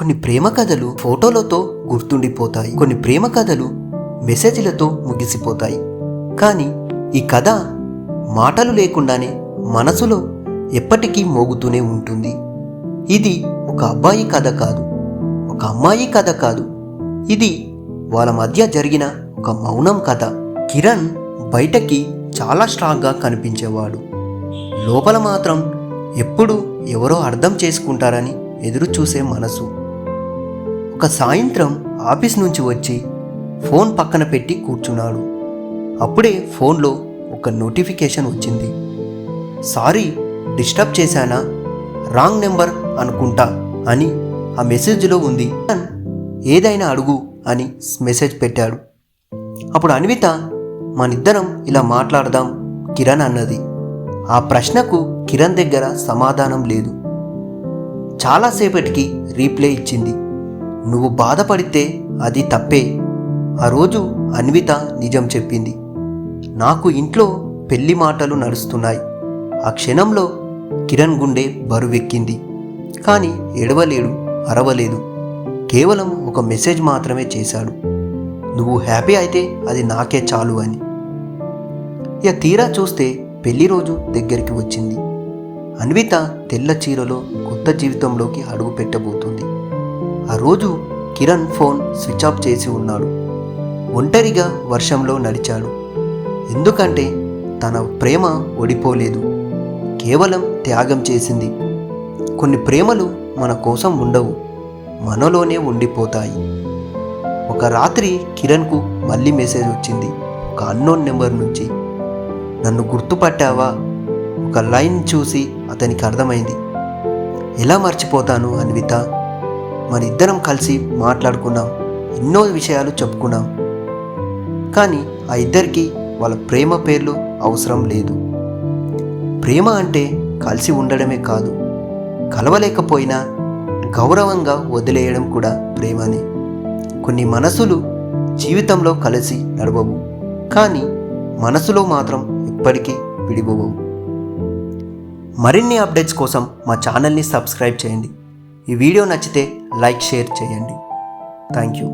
కొన్ని ప్రేమ కథలు ఫోటోలతో గుర్తుండిపోతాయి. కొన్ని ప్రేమ కథలు మెసేజ్లతో ముగిసిపోతాయి. కానీ ఈ కథ మాటలు లేకుండానే మనసులో ఎప్పటికీ మోగుతూనే ఉంటుంది. ఇది ఒక అబ్బాయి కథ కాదు. ఒక అమ్మాయి కథ కాదు. ఇది వాళ్ళ మధ్య జరిగిన ఒక మౌనం కథ. కిరణ్ బయటకి చాలా స్ట్రాంగ్గా కనిపించేవాడు. లోపల మాత్రం ఎప్పుడు ఎవరో అర్థం చేసుకుంటారని ఎదురు చూసే మనసు. ఒక సాయంత్రం ఆఫీస్ నుంచి వచ్చి ఫోన్ పక్కన పెట్టి కూర్చున్నాడు. అప్పుడే ఫోన్లో ఒక నోటిఫికేషన్ వచ్చింది. సారీ డిస్టర్బ్ చేశానా? రాంగ్ నెంబర్ అనుకుంటా అని ఆ మెసేజ్లో ఉంది. ఏదైనా అడుగు అని మెసేజ్ పెట్టాడు. అప్పుడు అన్విత మనిద్దరం ఇలా మాట్లాడదాం కిరణ్ అన్నది. ఆ ప్రశ్నకు కిరణ్ దగ్గర సమాధానం లేదు. చాలాసేపటికి రీప్లే ఇచ్చింది. నువ్వు బాధపడితే అది తప్పే. ఆ రోజు అన్విత నిజం చెప్పింది. నాకు ఇంట్లో పెళ్ళి మాటలు నడుస్తున్నాయి. ఆ క్షణంలో కిరణ్ గుండె బరువెక్కింది. కానీ ఎడవలేడు అరవలేదు. కేవలం ఒక మెసేజ్ మాత్రమే చేశాడు. నువ్వు హ్యాపీ అయితే అది నాకే చాలు అని. ఇక తీరా చూస్తే పెళ్ళి రోజు దగ్గరికి వచ్చింది. అన్విత తెల్ల చీరలో కొత్త జీవితంలోకి అడుగు పెట్టబోతుంది ఆ రోజు కిరణ్ ఫోన్ స్విచ్ ఆఫ్ చేసి ఉన్నాడు. ఒంటరిగా వర్షంలో నడిచాడు. ఎందుకంటే తన ప్రేమ ఓడిపోలేదు. కేవలం త్యాగం చేసింది. కొన్ని ప్రేమలు మన కోసం ఉండవు. మనలోనే ఉండిపోతాయి. ఒక రాత్రి కిరణ్కు మళ్ళీ మెసేజ్ వచ్చింది. ఒక అన్నోన్ నెంబర్ నుంచి. నన్ను గుర్తుపట్టావా? ఒక లైన్ చూసి అతనికి అర్థమైంది. ఎలా మర్చిపోతాను అన్విత? మన ఇద్దరం కలిసి మాట్లాడుకున్నాం. ఎన్నో విషయాలు చెప్పుకున్నాం. కానీ ఆ ఇద్దరికి వాళ్ళ ప్రేమ పేర్లు అవసరం లేదు. ప్రేమ అంటే కలిసి ఉండడమే కాదు. కలవలేకపోయినా గౌరవంగా వదిలేయడం కూడా ప్రేమనే. కొన్ని మనసులు జీవితంలో కలిసి నడవవు. కానీ మనసులో మాత్రం ఇప్పటికీ విడిపోవు. మరిన్ని అప్డేట్స్ కోసం మా ఛానల్ని సబ్స్క్రైబ్ చేయండి. ఈ వీడియో నచ్చితే లైక్ షేర్ చేయండి. Thank you.